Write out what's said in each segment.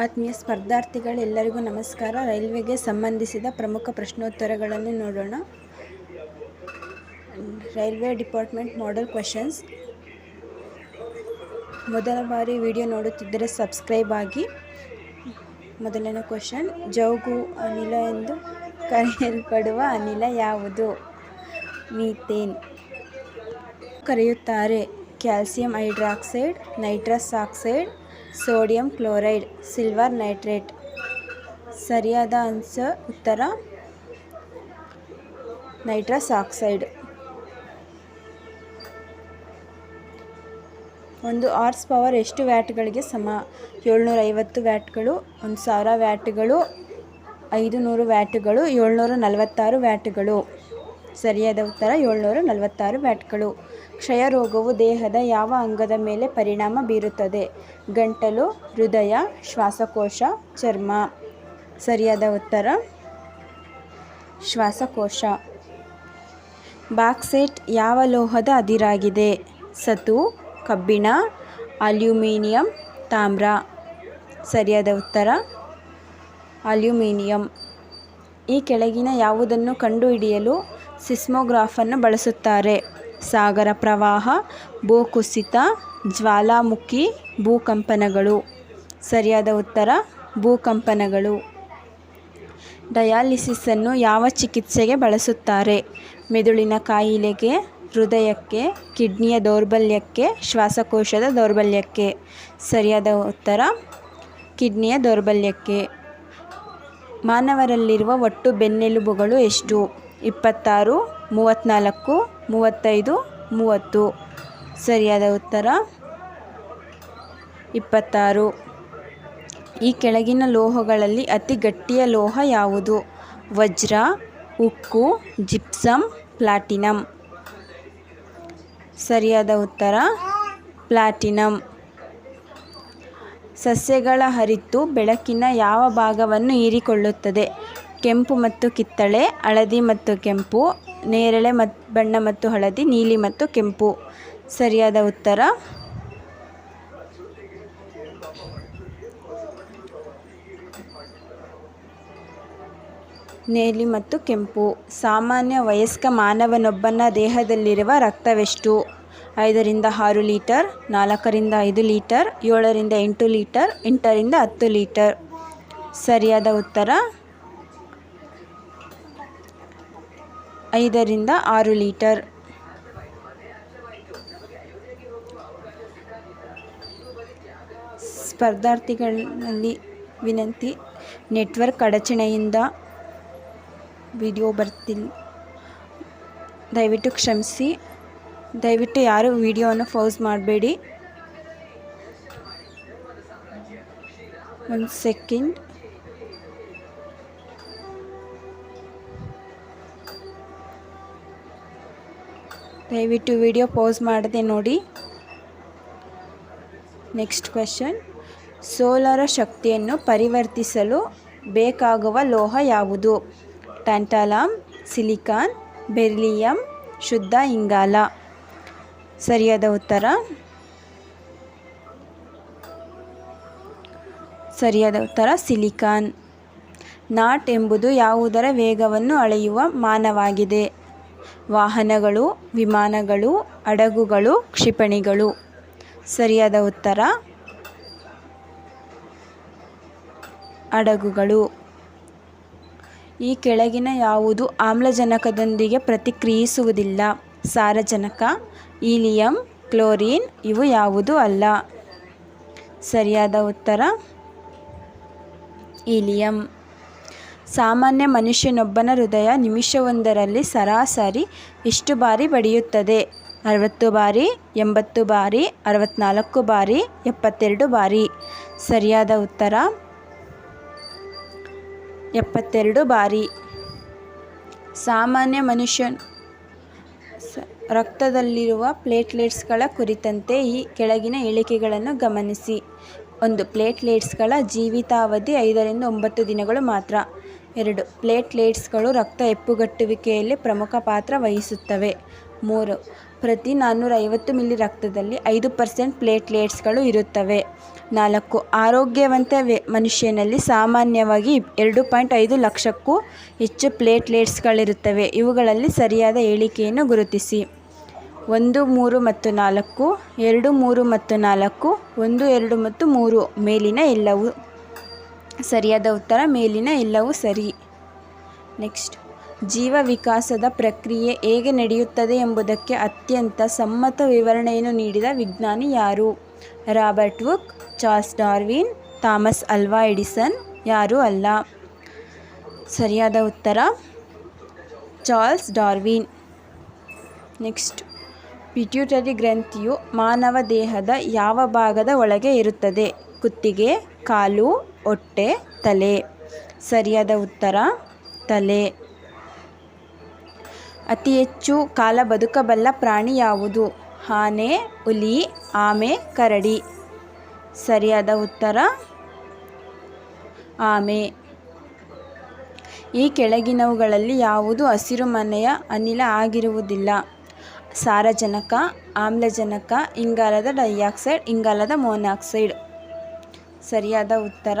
ಆತ್ಮೀಯ ಸ್ಪರ್ಧಾರ್ಥಿಗಳೆಲ್ಲರಿಗೂ ನಮಸ್ಕಾರ. ರೈಲ್ವೆಗೆ ಸಂಬಂಧಿಸಿದ ಪ್ರಮುಖ ಪ್ರಶ್ನೋತ್ತರಗಳನ್ನು ನೋಡೋಣ. ರೈಲ್ವೆ ಡಿಪಾರ್ಟ್ಮೆಂಟ್ ಮಾಡೆಲ್ ಕ್ವೆಶನ್ಸ್ ಮೊದಲ ಬಾರಿ ವಿಡಿಯೋ ನೋಡುತ್ತಿದ್ದರೆ ಸಬ್ಸ್ಕ್ರೈಬ್ ಆಗಿ. ಮೊದಲನೇ ಕ್ವಶನ್ ಜೌಗು ಅನಿಲ ಎಂದು ಕರೆಯಲ್ಪಡುವ ಅನಿಲ ಯಾವುದು? ಮೀಥೇನ್. ಕರೆಯುತ್ತಾರೆ calcium hydroxide, nitrous oxide sodium chloride, silver nitrate. ಸರಿಯಾದ ಆನ್ಸರ್ ಉತ್ತರ ನೈಟ್ರಸ್ ಆಕ್ಸೈಡ್. ಒಂದು ಆರ್ಸ್ ಪವರ್ ಎಷ್ಟು ವ್ಯಾಟ್ಗಳಿಗೆ ಸಮ? ಏಳ್ನೂರ ಐವತ್ತು ವ್ಯಾಟ್ಗಳು, ಒಂದು ಸಾವಿರ ವ್ಯಾಟ್ಗಳು ಐದು ನೂರು ವ್ಯಾಟ್ಗಳು, ಏಳ್ನೂರ ನಲವತ್ತಾರು ವ್ಯಾಟ್ಗಳು. ಸರಿಯಾದ ಉತ್ತರ ಏಳ್ನೂರ ನಲವತ್ತಾರು ವ್ಯಾಟ್ಗಳು. ಕ್ಷಯರೋಗವು ದೇಹದ ಯಾವ ಅಂಗದ ಮೇಲೆ ಪರಿಣಾಮ ಬೀರುತ್ತದೆ? ಗಂಟಲು, ಹೃದಯ, ಶ್ವಾಸಕೋಶ, ಚರ್ಮ. ಸರಿಯಾದ ಉತ್ತರ? ಶ್ವಾಸಕೋಶ. ಬಾಕ್ಸೆಟ್ ಯಾವ ಲೋಹದ ಅದಿರಾಗಿದೆ? ಸತು, ಕಬ್ಬಿಣ, ಅಲ್ಯೂಮಿನಿಯಂ, ತಾಮ್ರ. ಸರಿಯಾದ ಉತ್ತರ? ಅಲ್ಯೂಮಿನಿಯಂ. ಈ ಕೆಳಗಿನ ಯಾವುದನ್ನು ಕಂಡುಹಿಡಿಯಲು ಸಿಸ್ಮೋಗ್ರಾಫನ್ನು ಬಳಸುತ್ತಾರೆ. ಸಾಗರ ಪ್ರವಾಹ, ಭೂಕುಸಿತ, ಜ್ವಾಲಾಮುಖಿ, ಭೂಕಂಪನಗಳು. ಸರಿಯಾದ ಉತ್ತರ, ಭೂಕಂಪನಗಳು. ಡಯಾಲಿಸಿಸನ್ನು ಯಾವ ಚಿಕಿತ್ಸೆಗೆ ಬಳಸುತ್ತಾರೆ? ಮೆದುಳಿನ ಕಾಯಿಲೆಗೆ, ಹೃದಯಕ್ಕೆ, ಕಿಡ್ನಿಯ ದೌರ್ಬಲ್ಯಕ್ಕೆ, ಶ್ವಾಸಕೋಶದ ದೌರ್ಬಲ್ಯಕ್ಕೆ. ಸರಿಯಾದ ಉತ್ತರ, ಕಿಡ್ನಿಯ ದೌರ್ಬಲ್ಯಕ್ಕೆ. ಮಾನವರಲ್ಲಿರುವ ಒಟ್ಟು ಬೆನ್ನೆಲುಬುಗಳು ಎಷ್ಟು? ಇಪ್ಪತ್ತಾರು ಮೂವತ್ತ್ನಾಲ್ಕು ಮೂವತ್ತೈದು, ಮೂವತ್ತು. ಸರಿಯಾದ ಉತ್ತರ? ಇಪ್ಪತ್ತಾರು. ಈ ಕೆಳಗಿನ ಲೋಹಗಳಲ್ಲಿ ಅತಿ ಗಟ್ಟಿಯ ಲೋಹ ಯಾವುದು? ವಜ್ರ, ಉಕ್ಕು ಜಿಪ್ಸಮ್ ಪ್ಲಾಟಿನಮ್ ಸರಿಯಾದ ಉತ್ತರ? ಪ್ಲಾಟಿನಮ್ ಸಸ್ಯಗಳ ಹರಿತು ಬೆಳಕಿನ ಯಾವ ಭಾಗವನ್ನು ಹೀರಿಕೊಳ್ಳುತ್ತದೆ? ಕೆಂಪು ಮತ್ತು ಕಿತ್ತಳೆ, ಹಳದಿ ಮತ್ತು ಕೆಂಪು ನೇರಳೆ ಮತ್ತು ಬಣ್ಣ ಮತ್ತು ಹಳದಿ, ನೀಲಿ ಮತ್ತು ಕೆಂಪು. ಸರಿಯಾದ ಉತ್ತರ? ನೀಲಿ ಮತ್ತು ಕೆಂಪು. ಸಾಮಾನ್ಯ ವಯಸ್ಕ ಮಾನವನೊಬ್ಬನ ದೇಹದಲ್ಲಿರುವ ರಕ್ತವೆಷ್ಟು? ಐದರಿಂದ ಆರು ಲೀಟರ್, ನಾಲ್ಕರಿಂದ ಐದು ಲೀಟರ್, ಏಳರಿಂದ ಎಂಟು ಲೀಟರ್, ಎಂಟರಿಂದ ಹತ್ತು ಲೀಟರ್. ಸರಿಯಾದ ಉತ್ತರ? ಐದರಿಂದ ಆರು ಲೀಟರ್. ಸ್ಪರ್ಧಾರ್ಥಿಗಳಲ್ಲಿ ವಿನಂತಿ, ನೆಟ್ವರ್ಕ್ ಅಡಚಣೆಯಿಂದ ವಿಡಿಯೋ ಬರ್ತಿಲ್ಲ ದಯವಿಟ್ಟು ಕ್ಷಮಿಸಿ. ದಯವಿಟ್ಟು ಯಾರು ವಿಡಿಯೋವನ್ನು ಪೌಸ್ ಮಾಡಬೇಡಿ. ಒಂದು ಸೆಕೆಂಡ್. ದಯವಿಟ್ಟು ವಿಡಿಯೋ ಪೋಸ್ ಮಾಡದೆ ನೋಡಿ. ನೆಕ್ಸ್ಟ್ ಕ್ವೆಶನ್ ಸೋಲಾರ ಶಕ್ತಿಯನ್ನು ಪರಿವರ್ತಿಸಲು ಬೇಕಾಗುವ ಲೋಹ ಯಾವುದು? ಟ್ಯಾಂಟಾಲಮ್ ಸಿಲಿಕಾನ್ ಬೆರ್ಲಿಯಂ ಶುದ್ಧ ಇಂಗಾಲ. ಸರಿಯಾದ ಉತ್ತರ? ಸರಿಯಾದ ಉತ್ತರ ಸಿಲಿಕಾನ್ ನಾಟ್ ಎಂಬುದು ಯಾವುದರ ವೇಗವನ್ನು ಅಳೆಯುವ ಮಾನವಾಗಿದೆ. ವಾಹನಗಳು, ವಿಮಾನಗಳು, ಹಡಗುಗಳು, ಕ್ಷಿಪಣಿಗಳು. ಸರಿಯಾದ ಉತ್ತರ? ಹಡಗುಗಳು. ಈ ಕೆಳಗಿನ ಯಾವುದು ಆಮ್ಲಜನಕದೊಂದಿಗೆ ಪ್ರತಿಕ್ರಿಯಿಸುವುದಿಲ್ಲ? ಸಾರಜನಕ ಈಲಿಯಂ ಕ್ಲೋರಿನ್, ಇವು ಯಾವುದು ಅಲ್ಲ. ಸರಿಯಾದ ಉತ್ತರ? ಈಲಿಯಂ ಸಾಮಾನ್ಯ ಮನುಷ್ಯನೊಬ್ಬನ ಹೃದಯ ನಿಮಿಷವೊಂದರಲ್ಲಿ ಸರಾಸರಿ ಎಷ್ಟು ಬಾರಿ ಬಡಿಯುತ್ತದೆ? ಅರವತ್ತು ಬಾರಿ, ಎಂಬತ್ತು ಬಾರಿ ಅರವತ್ತ್ನಾಲ್ಕು ಬಾರಿ, ಎಪ್ಪತ್ತೆರಡು ಬಾರಿ. ಸರಿಯಾದ ಉತ್ತರ? ಎಪ್ಪತ್ತೆರಡು ಬಾರಿ. ಸಾಮಾನ್ಯ ಮನುಷ್ಯ ರಕ್ತದಲ್ಲಿರುವ ಪ್ಲೇಟ್ಲೆಟ್ಸ್ಗಳ ಕುರಿತಂತೆ ಈ ಕೆಳಗಿನ ಹೇಳಿಕೆಗಳನ್ನು ಗಮನಿಸಿ. ಒಂದು ಪ್ಲೇಟ್ಲೆಟ್ಸ್ಗಳ ಜೀವಿತಾವಧಿ ಐದರಿಂದ ಒಂಬತ್ತು ದಿನಗಳು ಮಾತ್ರ. ಎರಡು. ಪ್ಲೇಟ್ಲೇಟ್ಸ್ಗಳು ರಕ್ತ ಹೆಪ್ಪುಗಟ್ಟುವಿಕೆಯಲ್ಲಿ ಪ್ರಮುಖ ಪಾತ್ರ ವಹಿಸುತ್ತವೆ. ಮೂರು. ಪ್ರತಿ ನಾನ್ನೂರ ಐವತ್ತು ಮಿಲಿ ರಕ್ತದಲ್ಲಿ ಐದು ಪರ್ಸೆಂಟ್ ಪ್ಲೇಟ್ಲೇಟ್ಸ್ಗಳು ಇರುತ್ತವೆ. ನಾಲ್ಕು. ಆರೋಗ್ಯವಂತ ಮನುಷ್ಯನಲ್ಲಿ ಸಾಮಾನ್ಯವಾಗಿ ಎರಡು ಪಾಯಿಂಟ್ ಐದು ಲಕ್ಷಕ್ಕೂ ಹೆಚ್ಚು ಪ್ಲೇಟ್ಲೇಟ್ಸ್ಗಳಿರುತ್ತವೆ. ಇವುಗಳಲ್ಲಿ ಸರಿಯಾದ ಹೇಳಿಕೆಯನ್ನು ಗುರುತಿಸಿ. ಒಂದು, ಮೂರು ಮತ್ತು ನಾಲ್ಕು, ಎರಡು, ಮೂರು ಮತ್ತು ನಾಲ್ಕು, ಒಂದು, ಎರಡು ಮತ್ತು ಮೂರು ಮೇಲಿನ ಎಲ್ಲವೂ ಸರಿಯಾದ ಉತ್ತರ, ಮೇಲಿನ ಎಲ್ಲವೂ ಸರಿ. ನೆಕ್ಸ್ಟ್, ಜೀವ ವಿಕಾಸದ ಪ್ರಕ್ರಿಯೆ ಹೇಗೆ ನಡೆಯುತ್ತದೆ ಎಂಬುದಕ್ಕೆ ಅತ್ಯಂತ ಸಮ್ಮತ ವಿವರಣೆಯನ್ನು ನೀಡಿದ ವಿಜ್ಞಾನಿ ಯಾರು? Robert Hooke, Charles Darwin, Thomas Alva Edison ಯಾರೂ ಅಲ್ಲ. ಸರಿಯಾದ ಉತ್ತರ, ಚಾರ್ಲ್ಸ್ ಡಾರ್ವಿನ್. ನೆಕ್ಸ್ಟ್, ಪಿಟ್ಯೂಟರಿ ಗ್ರಂಥಿಯು ಮಾನವ ದೇಹದ ಯಾವ ಭಾಗದ ಒಳಗೆ ಇರುತ್ತದೆ? ಕುತ್ತಿಗೆ, ಕಾಲು ಹೊಟ್ಟೆ, ತಲೆ. ಸರಿಯಾದ ಉತ್ತರ, ತಲೆ. ಅತಿ ಹೆಚ್ಚು ಕಾಲ ಬದುಕಬಲ್ಲ ಪ್ರಾಣಿ ಯಾವುದು? ಆನೆ, ಹುಲಿ, ಆಮೆ, ಕರಡಿ. ಸರಿಯಾದ ಉತ್ತರ, ಆಮೆ. ಈ ಕೆಳಗಿನವುಗಳಲ್ಲಿ ಯಾವುದು ಹಸಿರುಮನೆಯ ಅನಿಲ ಆಗಿರುವುದಿಲ್ಲ? ಸಾರಜನಕ, ಆಮ್ಲಜನಕ, ಇಂಗಾಲದ ಡೈಆಕ್ಸೈಡ್, ಇಂಗಾಲದ ಮೊನಾಕ್ಸೈಡ್. ಸರಿಯಾದ ಉತ್ತರ?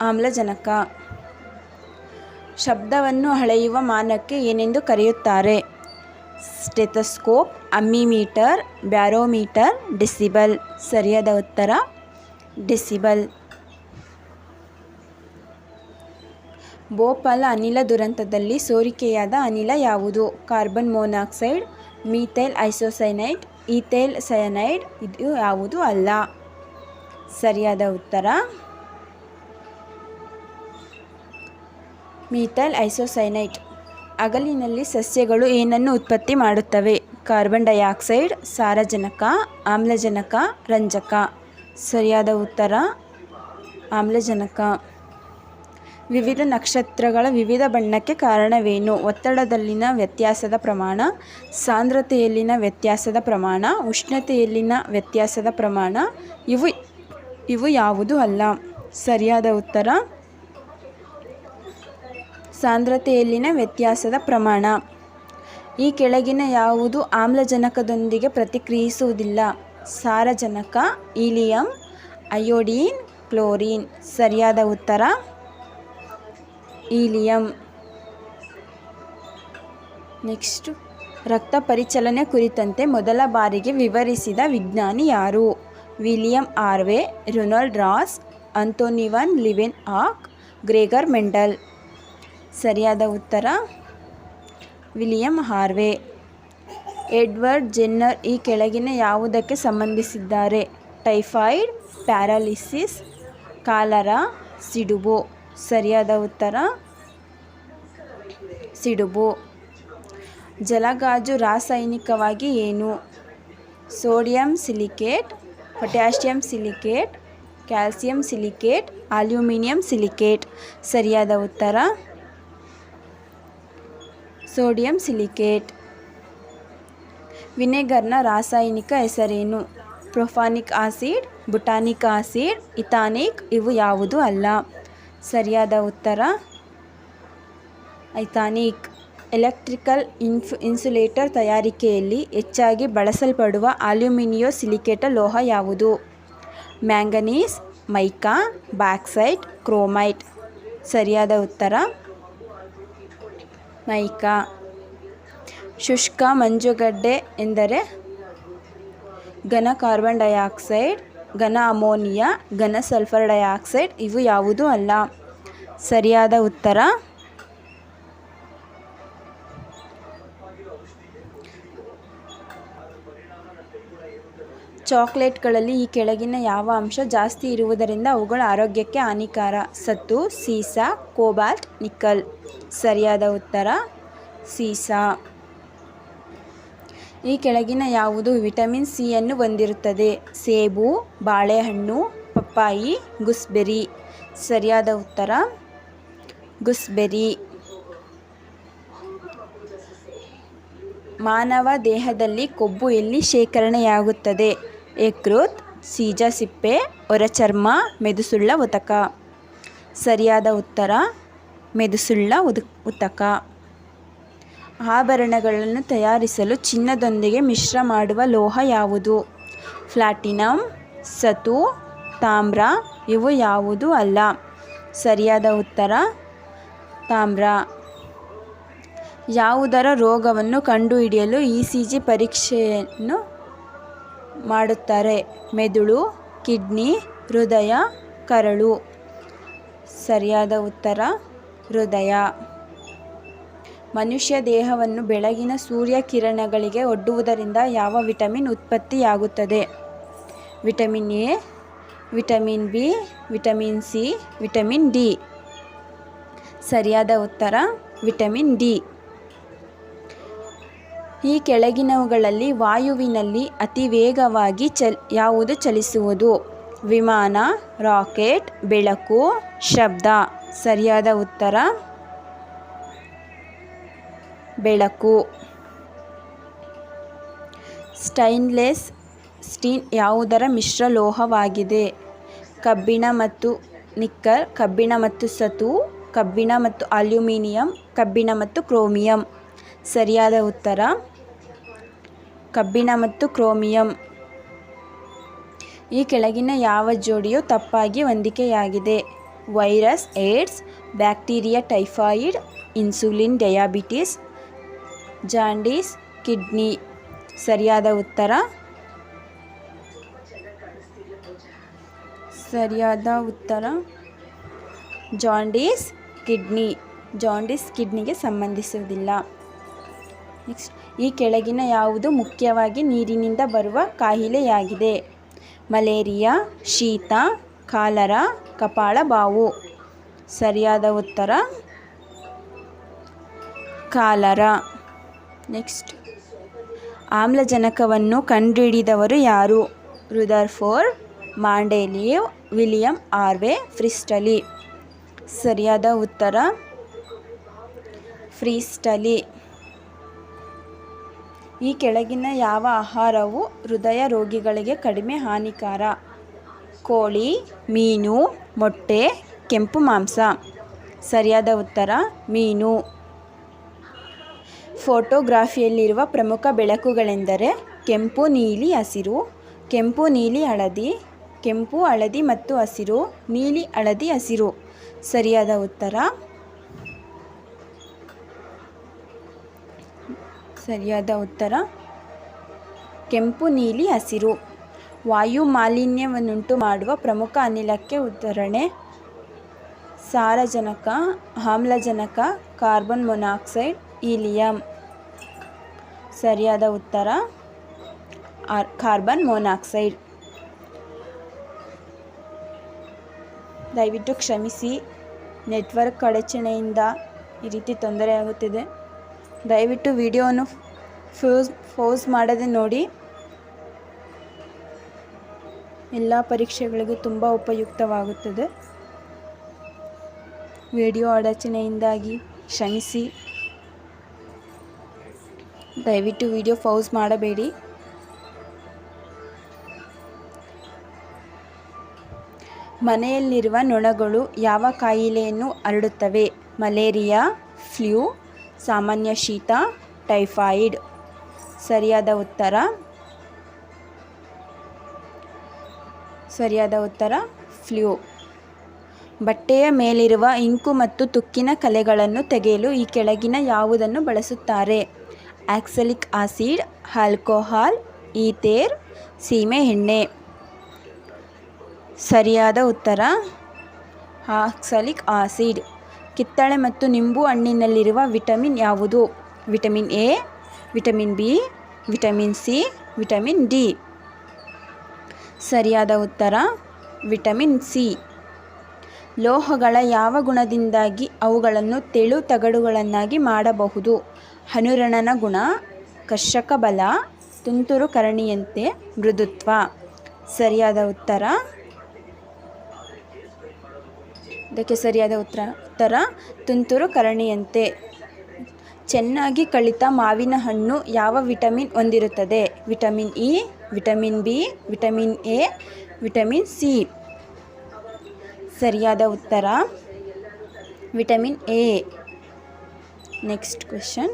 ಆಮ್ಲಜನಕ. ಶಬ್ದವನ್ನು ಅಳೆಯುವ ಮಾನಕ್ಕೆ ಏನೆಂದು ಕರೆಯುತ್ತಾರೆ? Stethoscope, ammeter, barometer, decibel. ಸರಿಯಾದ ಉತ್ತರ? ಡಿಸಿಬಲ್. ಭೋಪಾಲ ಅನಿಲ ದುರಂತದಲ್ಲಿ ಸೋರಿಕೆಯಾದ ಅನಿಲ ಯಾವುದು? Carbon monoxide, methyl isocyanide ethyl cyanide ಇದು ಯಾವುದು ಅಲ್ಲ. ಸರಿಯಾದ ಉತ್ತರ? Methyl isocyanate. ಹಗಲಿನಲ್ಲಿ ಸಸ್ಯಗಳು ಏನನ್ನು ಉತ್ಪತ್ತಿ ಮಾಡುತ್ತವೆ? ಕಾರ್ಬನ್ ಡೈಆಕ್ಸೈಡ್, ಸಾರಜನಕ, ಆಮ್ಲಜನಕ, ರಂಜಕ. ಸರಿಯಾದ ಉತ್ತರ? ಆಮ್ಲಜನಕ. ವಿವಿಧ ನಕ್ಷತ್ರಗಳ ವಿವಿಧ ಬಣ್ಣಕ್ಕೆ ಕಾರಣವೇನು? ಒತ್ತಡದಲ್ಲಿನ ವ್ಯತ್ಯಾಸದ ಪ್ರಮಾಣ, ಸಾಂದ್ರತೆಯಲ್ಲಿನ ವ್ಯತ್ಯಾಸದ ಪ್ರಮಾಣ, ಉಷ್ಣತೆಯಲ್ಲಿನ ವ್ಯತ್ಯಾಸದ ಪ್ರಮಾಣ, ಇವು ಇವು ಯಾವುದು ಅಲ್ಲ. ಸರಿಯಾದ ಉತ್ತರ? ಸಾಂದ್ರತೆಯಲ್ಲಿನ ವ್ಯತ್ಯಾಸದ ಪ್ರಮಾಣ. ಈ ಕೆಳಗಿನ ಯಾವುದು ಆಮ್ಲಜನಕದೊಂದಿಗೆ ಪ್ರತಿಕ್ರಿಯಿಸುವುದಿಲ್ಲ? ಸಾರಜನಕ ಈಲಿಯಂ ಅಯೋಡೀನ್, ಕ್ಲೋರಿನ್. ಸರಿಯಾದ ಉತ್ತರ? ಈಲಿಯಂ ನೆಕ್ಸ್ಟ್, ರಕ್ತ ಪರಿಚಲನೆ ಕುರಿತಂತೆ ಮೊದಲ ಬಾರಿಗೆ ವಿವರಿಸಿದ ವಿಜ್ಞಾನಿ ಯಾರು? William Harvey Ronald Ross Antonie van Leeuwenhoek Gregor Mendel. ಸರಿಯಾದ ಉತ್ತರ, ವಿಲಿಯಂ ಹಾರ್ವೆ. ಎಡ್ವರ್ಡ್ ಜೆನ್ನರ್ ಈ ಕೆಳಗಿನ ಯಾವುದಕ್ಕೆ ಸಂಬಂಧಿಸಿದ್ದಾರೆ? ಟೈಫಾಯ್ಡ್, ಪ್ಯಾರಾಲಿಸಿಸ್, ಕಾಲರಾ, ಸಿಡುಬು. ಸರಿಯಾದ ಉತ್ತರ ಸಿಡುಬು. ಜಲಗಾಜು ರಾಸಾಯನಿಕವಾಗಿ ಏನು? Sodium silicate, potassium silicate, calcium silicate aluminium silicate. ಸರಿಯಾದ ಉತ್ತರ? Sodium silicate. ವಿನೆಗರ್ನ ರಾಸಾಯನಿಕ ಹೆಸರೇನು? ಪ್ರೊಫಾನಿಕ್ ಆಸಿಡ್, ಬುಟಾನಿಕ್ ಆಸಿಡ್, ಇಥಾನಿಕ್ ಇವು ಯಾವುದು ಅಲ್ಲ. ಸರಿಯಾದ ಉತ್ತರ? ಐಥಾನಿಕ್ ಎಲೆಕ್ಟ್ರಿಕಲ್ ಇನ್ಫ್ ಇನ್ಸುಲೇಟರ್ ತಯಾರಿಕೆಯಲ್ಲಿ ಹೆಚ್ಚಾಗಿ ಬಳಸಲ್ಪಡುವ ಅಲ್ಯೂಮಿನಿಯೋ ಸಿಲಿಕೇಟ ಲೋಹ ಯಾವುದು? Manganese, mica, bauxite, chromite. ಸರಿಯಾದ ಉತ್ತರ? ಮೈಕಾ. ಶುಷ್ಕ ಮಂಜುಗಡ್ಡೆ ಎಂದರೆ ಘನ ಕಾರ್ಬನ್ ಡೈಆಕ್ಸೈಡ್, ಘನ ಅಮೋನಿಯಾ, ಘನ ಸಲ್ಫರ್ ಡೈಆಕ್ಸೈಡ್ ಇವು ಯಾವುದೂ ಅಲ್ಲ. ಸರಿಯಾದ ಉತ್ತರ? ಚಾಕ್ಲೇಟ್ಗಳಲ್ಲಿ ಈ ಕೆಳಗಿನ ಯಾವ ಅಂಶ ಜಾಸ್ತಿ ಇರುವುದರಿಂದ ಅವುಗಳ ಆರೋಗ್ಯಕ್ಕೆ ಹಾನಿಕಾರ? ಸತ್ತು, ಸೀಸಾ, ಕೋಬಾಲ್ಟ್, ನಿಕಲ್. ಸರಿಯಾದ ಉತ್ತರ, ಸೀಸಾ. ಈ ಕೆಳಗಿನ ಯಾವುದು ವಿಟಮಿನ್ ಸಿಯನ್ನು ಹೊಂದಿರುತ್ತದೆ? ಸೇಬು, ಬಾಳೆಹಣ್ಣು, ಪಪ್ಪಾಯಿ, ಗುಸ್ಬೆರಿ. ಸರಿಯಾದ ಉತ್ತರ, ಗುಸ್ಬೆರಿ. ಮಾನವ ದೇಹದಲ್ಲಿ ಕೊಬ್ಬು ಎಲ್ಲಿ ಶೇಖರಣೆಯಾಗುತ್ತದೆ? ಯಕೃತ್ ಸೀಜ ಸಿಪ್ಪೆ ಹೊರಚರ್ಮ ಮೆದುಸುಳ್ಳ ಉತಕ. ಸರಿಯಾದ ಉತ್ತರ, ಮೆದುಸುಳ್ಳ ಉತಕ. ಆಭರಣಗಳನ್ನು ತಯಾರಿಸಲು ಚಿನ್ನದೊಂದಿಗೆ ಮಿಶ್ರ ಮಾಡುವ ಲೋಹ ಯಾವುದು? ಪ್ಲಾಟಿನಮ್ ಸತು, ತಾಮ್ರ, ಇವು ಯಾವುದು ಅಲ್ಲ. ಸರಿಯಾದ ಉತ್ತರ, ತಾಮ್ರ. ಯಾವುದರ ರೋಗವನ್ನು ಕಂಡುಹಿಡಿಯಲು ಇ ಸಿ ಜಿ ಪರೀಕ್ಷೆಯನ್ನು ಮಾಡುತ್ತಾರೆ. ಮೆದುಳು, ಕಿಡ್ನಿ, ಹೃದಯ, ಕರಳು. ಸರಿಯಾದ ಉತ್ತರ, ಹೃದಯ. ಮನುಷ್ಯ ದೇಹವನ್ನು ಬೆಳಗಿನ ಸೂರ್ಯ ಕಿರಣಗಳಿಗೆ ಒಡ್ಡುವುದರಿಂದ ಯಾವ ವಿಟಮಿನ್ ಉತ್ಪತ್ತಿಯಾಗುತ್ತದೆ? Vitamin A, vitamin B, vitamin C, vitamin D. ಸರಿಯಾದ ಉತ್ತರ, ವಿಟಮಿನ್ ಡಿ. ಈ ಕೆಳಗಿನವುಗಳಲ್ಲಿ ವಾಯುವಿನಲ್ಲಿ ಅತಿ ವೇಗವಾಗಿ ಚಲ್, ಯಾವುದು ಚಲಿಸುವುದು? ವಿಮಾನ, ರಾಕೆಟ್, ಬೆಳಕು, ಶಬ್ದ. ಸರಿಯಾದ ಉತ್ತರ? ಬೆಳಕು. ಸ್ಟೈನ್ಲೆಸ್ ಸ್ಟೀನ್ ಯಾವುದರ ಮಿಶ್ರಲೋಹವಾಗಿದೆ ಕಬ್ಬಿಣ ಮತ್ತು ನಿಕ್ಕರ್, ಕಬ್ಬಿಣ ಮತ್ತು ಸತು, ಕಬ್ಬಿಣ ಮತ್ತು ಅಲ್ಯೂಮಿನಿಯಂ, ಕಬ್ಬಿಣ ಮತ್ತು ಕ್ರೋಮಿಯಂ. ಸರಿಯಾದ ಉತ್ತರ? ಕಬ್ಬಿಣ ಮತ್ತು ಕ್ರೋಮಿಯಂ. ಈ ಕೆಳಗಿನ ಯಾವ ಜೋಡಿಯು ತಪ್ಪಾಗಿ ಹೊಂದಿಕೆಯಾಗಿದೆ. Virus, AIDS, bacteria typhoid, insulin, diabetes, jaundice, kidney. ಸರಿಯಾದ ಉತ್ತರ? ಸರಿಯಾದ ಉತ್ತರ? Jaundice, kidney. ಜಾಂಡೀಸ್, ಕಿಡ್ನಿಗೆ ಸಂಬಂಧಿಸುವುದಿಲ್ಲ. ನೆಕ್ಸ್ಟ್. ಈ ಕೆಳಗಿನ ಯಾವುದು ಮುಖ್ಯವಾಗಿ ನೀರಿನಿಂದ ಬರುವ ಕಾಯಿಲೆಯಾಗಿದೆ. ಮಲೇರಿಯಾ, ಶೀತ, ಕಾಲರ ಕಪಾಳಬಾವು ಸರಿಯಾದ ಉತ್ತರ? ಕಾಲರ. ನೆಕ್ಸ್ಟ್. ಆಮ್ಲಜನಕವನ್ನು ಕಂಡುಹಿಡಿದವರು ಯಾರು? Rutherford Mendeleev, William Harvey, Priestley. ಸರಿಯಾದ ಉತ್ತರ? ಫ್ರೀಸ್ಟಲಿ. ಈ ಕೆಳಗಿನ ಯಾವ ಆಹಾರವು ಹೃದಯ ರೋಗಿಗಳಿಗೆ ಕಡಿಮೆ ಹಾನಿಕರ? ಕೋಳಿ, ಮೀನು, ಮೊಟ್ಟೆ, ಕೆಂಪು ಮಾಂಸ. ಸರಿಯಾದ ಉತ್ತರ, ಮೀನು. ಫೋಟೋಗ್ರಾಫಿಯಲ್ಲಿರುವ ಪ್ರಮುಖ ಬೆಳಕುಗಳೆಂದರೆ ಕೆಂಪು ನೀಲಿ ಹಸಿರು, ಕೆಂಪು ನೀಲಿ ಹಳದಿ, ಕೆಂಪು ಹಳದಿ ಮತ್ತು ಹಸಿರು, ನೀಲಿ ಹಳದಿ ಹಸಿರು. ಸರಿಯಾದ ಉತ್ತರ ಸರಿಯಾದ ಉತ್ತರ? ಕೆಂಪು ನೀಲಿ ಹಸಿರು. ವಾಯು ಮಾಲಿನ್ಯವನ್ನುಂಟು ಮಾಡುವ ಪ್ರಮುಖ ಅನಿಲಕ್ಕೆ ಉದಾಹರಣೆ ಸಾರಜನಕ, ಆಮ್ಲಜನಕ, ಕಾರ್ಬನ್ ಮೊನಾಕ್ಸೈಡ್ ಈಲಿಯಂ ಸರಿಯಾದ ಉತ್ತರ? Carbon monoxide. ದಯವಿಟ್ಟು ಕ್ಷಮಿಸಿ. ನೆಟ್ವರ್ಕ್ ಅಡಚಣೆಯಿಂದ ಈ ರೀತಿ ತೊಂದರೆಯಾಗುತ್ತಿದೆ ದಯವಿಟ್ಟು ವಿಡಿಯೋವನ್ನು ಫ್ಯೂಸ್ ಫೋಸ್ ಮಾಡದೆ ನೋಡಿ. ಎಲ್ಲ ಪರೀಕ್ಷೆಗಳಿಗೂ ತುಂಬ ಉಪಯುಕ್ತವಾಗುತ್ತದೆ. ವಿಡಿಯೋ ಅಡಚಣೆಯಿಂದಾಗಿ ಕ್ಷಮಿಸಿ. ದಯವಿಟ್ಟು ವಿಡಿಯೋ ಫೌಸ್ ಮಾಡಬೇಡಿ. ಮನೆಯಲ್ಲಿರುವ ನೊಣಗಳು ಯಾವ ಕಾಯಿಲೆಯನ್ನು ಹರಡುತ್ತವೆ? ಮಲೇರಿಯಾ, ಫ್ಲೂ ಸಾಮಾನ್ಯ ಶೀತ, ಟೈಫಾಯಿಡ್. ಸರಿಯಾದ ಉತ್ತರ? ಸರಿಯಾದ ಉತ್ತರ, ಫ್ಲೂ. ಬಟ್ಟೆಯ ಮೇಲಿರುವ ಇಂಕು ಮತ್ತು ತುಕ್ಕಿನ ಕಲೆಗಳನ್ನು ತೆಗೆಯಲು ಈ ಕೆಳಗಿನ ಯಾವುದನ್ನು ಬಳಸುತ್ತಾರೆ? ಆಕ್ಸಲಿಕ್ ಆಸಿಡ್, ಆಲ್ಕೋಹಾಲ್, ಈಥೇರ್, ಸೀಮೆ ಎಣ್ಣೆ. ಸರಿಯಾದ ಉತ್ತರ? Oxalic acid. ಕಿತ್ತಳೆ ಮತ್ತು ನಿಂಬು ಹಣ್ಣಿನಲ್ಲಿರುವ ವಿಟಮಿನ್ ಯಾವುದು? Vitamin A, vitamin B, vitamin C, vitamin D. ಸರಿಯಾದ ಉತ್ತರ, ವಿಟಮಿನ್ ಸಿ. ಲೋಹಗಳ ಯಾವ ಗುಣದಿಂದಾಗಿ ಅವುಗಳನ್ನು ತೆಳು ತಗಡುಗಳನ್ನಾಗಿ ಮಾಡಬಹುದು? ಅನುರಣನ ಗುಣ, ಕರ್ಷಕ ಬಲ, ತುಂತುರು ಕರಣಿಯಂತೆ ಮೃದುತ್ವ. ಸರಿಯಾದ ಉತ್ತರ ಇದಕ್ಕೆ ಸರಿಯಾದ ಉತ್ತರ ಉತ್ತರ, ತುಂತುರು ಕರಣಿಯಂತೆ. ಚೆನ್ನಾಗಿ ಕಳಿತ ಮಾವಿನ ಹಣ್ಣು ಯಾವ ವಿಟಮಿನ್ ಹೊಂದಿರುತ್ತದೆ? Vitamin E, vitamin B, vitamin A, vitamin C. ಸರಿಯಾದ ಉತ್ತರ, ವಿಟಮಿನ್ ಎ. ನೆಕ್ಸ್ಟ್ ಕ್ವೆಶನ್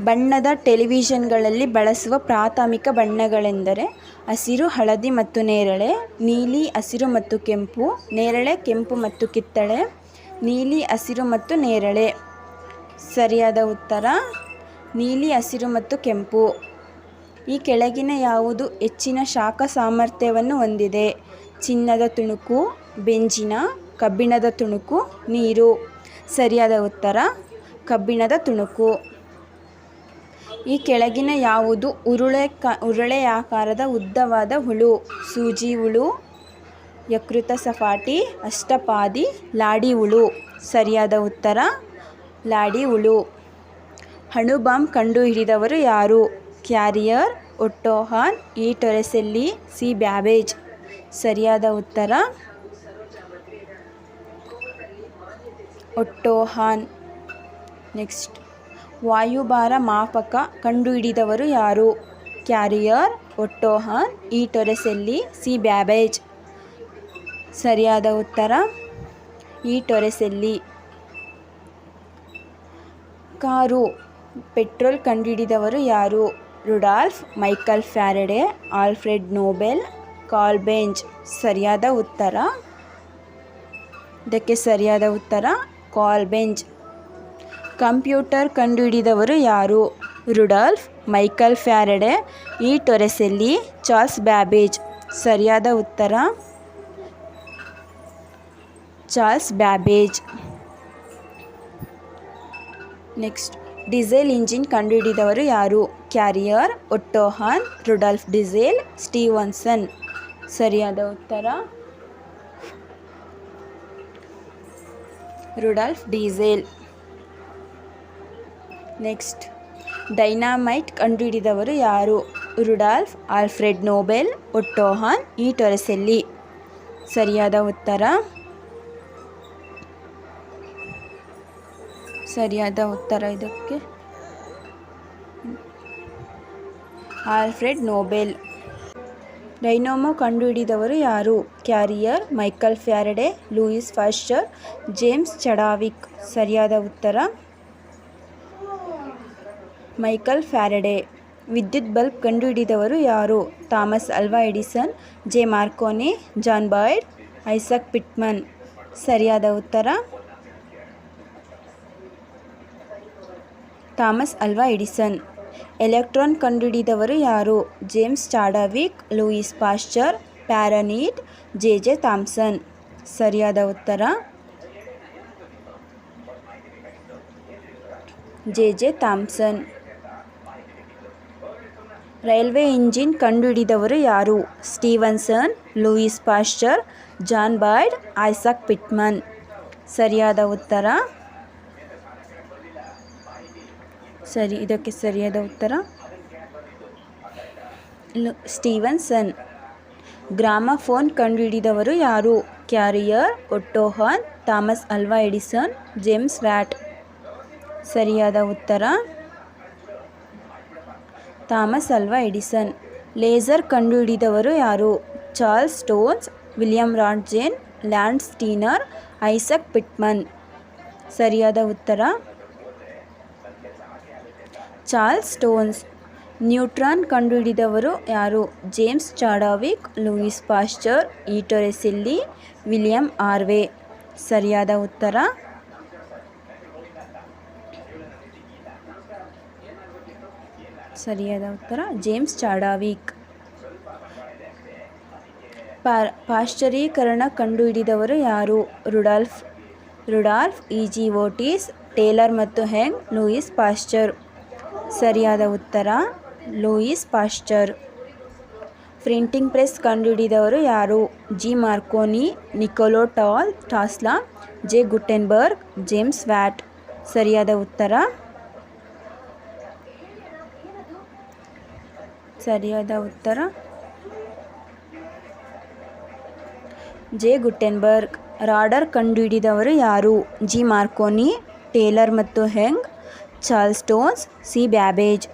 ಬಣ್ಣದ ಟೆಲಿವಿಷನ್ಗಳಲ್ಲಿ ಬಳಸುವ ಪ್ರಾಥಮಿಕ ಬಣ್ಣಗಳೆಂದರೆ ಹಸಿರು, ಹಳದಿ ಮತ್ತು ನೇರಳೆ, ನೀಲಿ, ಹಸಿರು ಮತ್ತು ಕೆಂಪು, ನೇರಳೆ, ಕೆಂಪು ಮತ್ತು ಕಿತ್ತಳೆ, ನೀಲಿ, ಹಸಿರು ಮತ್ತು ನೇರಳೆ. ಸರಿಯಾದ ಉತ್ತರ? ನೀಲಿ, ಹಸಿರು ಮತ್ತು ಕೆಂಪು. ಈ ಕೆಳಗಿನ ಯಾವುದು ಹೆಚ್ಚಿನ ಶಾಖ ಸಾಮರ್ಥ್ಯವನ್ನು ಹೊಂದಿದೆ? ಚಿನ್ನದ ತುಣುಕು, ಬೆಂಜಿನ, ಕಬ್ಬಿಣದ ತುಣುಕು, ನೀರು. ಸರಿಯಾದ ಉತ್ತರ? ಕಬ್ಬಿಣದ ತುಣುಕು. ಈ ಕೆಳಗಿನ ಯಾವುದು? ಉರುಳೆ ಕ ಉರುಳೆಯಾಕಾರದ ಉದ್ದವಾದ ಹುಳು. ಸೂಜಿ ಹುಳು, ಯಕೃತ ಸಫಾಟಿ, ಅಷ್ಟಪಾದಿ, ಲಾಡಿ ಹುಳು. ಸರಿಯಾದ ಉತ್ತರ, ಲಾಡಿ ಹುಳು. ಬಾಂಬ್ ಕಂಡುಹಿಡಿದವರು ಯಾರು? Carrier, Otto Hahn E Torricelli, C Babbage. ಸರಿಯಾದ ಉತ್ತರ, ಒಟ್ಟೋಹಾನ್. ನೆಕ್ಸ್ಟ್. ವಾಯುಭಾರ ಮಾಪಕ ಕಂಡುಹಿಡಿದವರು ಯಾರು? ಕ್ಯಾರಿಯರ್, ಒಟ್ಟೋಹಾನ್, ಈ ಟೊರೆಸೆಲ್ಲಿ, ಸಿ. ಬ್ಯಾಬೇಜ್. ಸರಿಯಾದ ಉತ್ತರ? ಈ ಟೊರೆಸೆಲ್ಲಿ. ಕಾರು. ಪೆಟ್ರೋಲ್ ಕಂಡುಹಿಡಿದವರು ಯಾರು? Rudolf, Michael Faraday, Alfred Nobel Karl Benz ಸರಿಯಾದ ಉತ್ತರ? ಇದಕ್ಕೆ ಸರಿಯಾದ ಉತ್ತರ? Karl Benz. ಕಂಪ್ಯೂಟರ್ ಕಂಡುಹಿಡಿದವರು ಯಾರು? Rudolf, Michael Faraday E Torricelli Charles Babbage. ಸರಿಯಾದ ಉತ್ತರ? Charles Babbage. Next. Diesel engine ಕಂಡುಹಿಡಿದವರು ಯಾರು? Carrier, Otto Hahn, Rudolf Diesel, Stephenson. ಸರಿಯಾದ ಉತ್ತರ? Rudolf Diesel. ನೆಕ್ಸ್ಟ್ ಡೈನಾಮೈಟ್ ಕಂಡುಹಿಡಿದವರು ಯಾರು? ರುಡಾಲ್ಫ್, ಆಲ್ಫ್ರೆಡ್ ನೋಬೆಲ್, ಒಟ್ಟೋಹಾನ್, ಈ ಟೊರೆಸೆಲ್ಲಿ. ಸರಿಯಾದ ಉತ್ತರ? ಸರಿಯಾದ ಉತ್ತರ ಇದಕ್ಕೆ? Alfred Nobel. ಡೈನೋಮೋ ಕಂಡುಹಿಡಿದವರು ಯಾರು? Carrier, Michael Faraday, Louis Pasteur, James Chadwick. ಸರಿಯಾದ ಉತ್ತರ? Michael Faraday. ವಿದ್ಯುತ್ ಬಲ್ಬ್ ಕಂಡುಹಿಡಿದವರು ಯಾರು? Thomas Alva Edison, J Marconi, John Boyd, Isaac Pitman. ಸರಿಯಾದ ಉತ್ತರ? Thomas Alva Edison. ಎಲೆಕ್ಟ್ರಾನ್ ಕಂಡುಹಿಡಿದವರು ಯಾರು? James Chadwick, Louis Pasteur, Fahrenheit, J J Thomson. ಸರಿಯಾದ ಉತ್ತರ? J J Thomson. Railway engine ಕಂಡುಹಿಡಿದವರು ಯಾರು? Stephenson, Louis Pasteur, John Boyd, Isaac Pitman. ಸರಿಯಾದ ಉತ್ತರ? ಸರಿ, ಇದಕ್ಕೆ ಸರಿಯಾದ ಉತ್ತರ? ಸ್ಟೀವನ್ಸನ್. ಗ್ರಾಮಫೋನ್ ಕಂಡುಹಿಡಿದವರು ಯಾರು? Carrier, Otto Hahn, Thomas Alva Edison, James Watt. ಸರಿಯಾದ ಉತ್ತರ? Thomas Alva Edison. ಲೇಸರ್ ಕಂಡುಹಿಡಿದವರು ಯಾರು? Charles Townes, William Roentgen, Landsteiner, Isaac Pitman. ಸರಿಯಾದ ಉತ್ತರ? Charles Townes. ನ್ಯೂಟ್ರಾನ್ ಕಂಡುಹಿಡಿದವರು ಯಾರು? James Chadwick, Louis Pasteur, E Torricelli, William Harvey ಸರಿಯಾದ ಉತ್ತರ? ಸರಿಯಾದ ಉತ್ತರ, ಜೇಮ್ಸ್ ಚಾಡಾವಿಕ್. ಪಾ- ಪಾಶ್ಚರೀಕರಣ ಕಂಡುಹಿಡಿದವರು ಯಾರು? Rudolf Rudolf E G Taylor ಮತ್ತು ಹೆಂಗ್, ಲೂಯಿಸ್ ಪಾಶ್ಚರ್. ಸರಿಯಾದ ಉತ್ತರ, ಲೂಯಿಸ್ ಪಾಶ್ಚರ್. ಪ್ರಿಂಟಿಂಗ್ ಪ್ರೆಸ್ ಕಂಡುಹಿಡಿದವರು ಯಾರು? G. Marconi, Nikola tall, Tesla, J. Gutenberg, James Watt. ಸರಿಯಾದ ಉತ್ತರ ಸರಿಯಾದ ಉತ್ತರ? ಜೆ. ಗುಟೆನ್ಬರ್ಗ್ ರಾಡರ್ ಕಂಡುಹಿಡಿದವರು ಯಾರು? ಜಿ. ಮಾರ್ಕೋನಿ, ಟೇಲರ್ ಮತ್ತು Heng? Charles Townes, C. Babbage.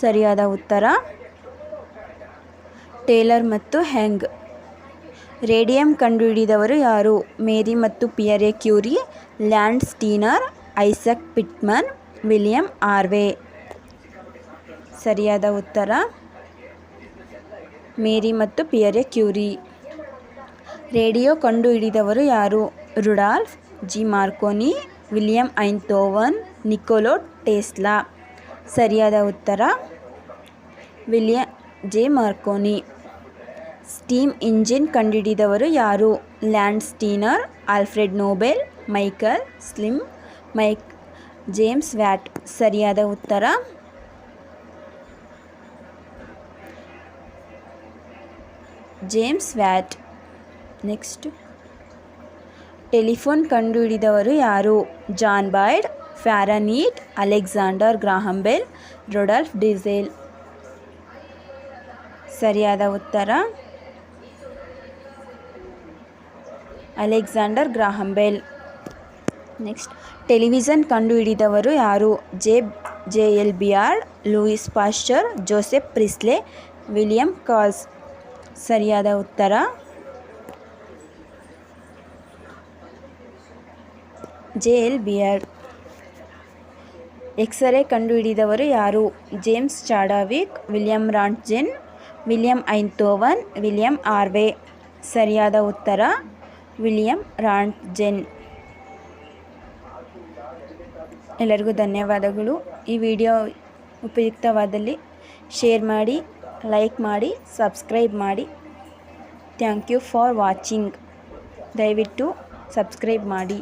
ಸರಿಯಾದ ಉತ್ತರ? ಟೇಲರ್ ಮತ್ತು ಹೆಂಗ್? ರೇಡಿಯಂ ಕಂಡುಹಿಡಿದವರು ಯಾರು? ಮೇರಿ ಮತ್ತು Pierre Curie, Landsteiner, Isaac Pitman, William Harvey ಸರಿಯಾದ ಉತ್ತರ. ಮೇರಿ ಮತ್ತು ಪಿಯರೆ ಕ್ಯೂರಿ. ರೇಡಿಯೋ ಕಂಡುಹಿಡಿದವರು ಯಾರು? Rudolf, G. Marconi, William Einthoven Nikola Tesla. ಸರಿಯಾದ ಉತ್ತರ, William, J. Marconi. Steam engine ಕಂಡುಹಿಡಿದವರು ಯಾರು? Landsteiner Alfred Nobel, Michael Slim, Mike, James Watt. ಸರಿಯಾದ ಉತ್ತರ ಜೇಮ್ಸ್ ವ್ಯಾಟ್. ನೆಕ್ಸ್ಟ್. ಟೆಲಿಫೋನ್ ಕಂಡುಹಿಡಿದವರು ಯಾರು? John Boyd Fahrenheit Alexander Graham Bell Rudolf Diesel. ಸರಿಯಾದ ಉತ್ತರ? Alexander Graham Bell next. Television ಕಂಡುಹಿಡಿದವರು ಯಾರು? J J L Baird Louis Pasteur, Joseph Priestley, William Coles. ಸರಿಯಾದ ಉತ್ತರ. J L Baird x ray ಕಂಡುಹಿಡಿದವರು ಯಾರು? James Chadwick, William Roentgen, William Einthoven William Harvey ಸರಿಯಾದ ಉತ್ತರ, William Roentgen. ಎಲ್ಲರಿಗೂ ಧನ್ಯವಾದಗಳು. ಈ ವಿಡಿಯೋ ಉಪಯುಕ್ತವಾದಲ್ಲಿ ಶೇರ್ ಮಾಡಿ. ಲೈಕ್ ಮಾಡಿ ಸಬ್ಸ್ಕ್ರೈಬ್ ಮಾಡಿ. ಥ್ಯಾಂಕ್ ಯು ಫಾರ್ ವಾಚಿಂಗ್ ದಯವಿಟ್ಟು ಸಬ್ಸ್ಕ್ರೈಬ್ ಮಾಡಿ.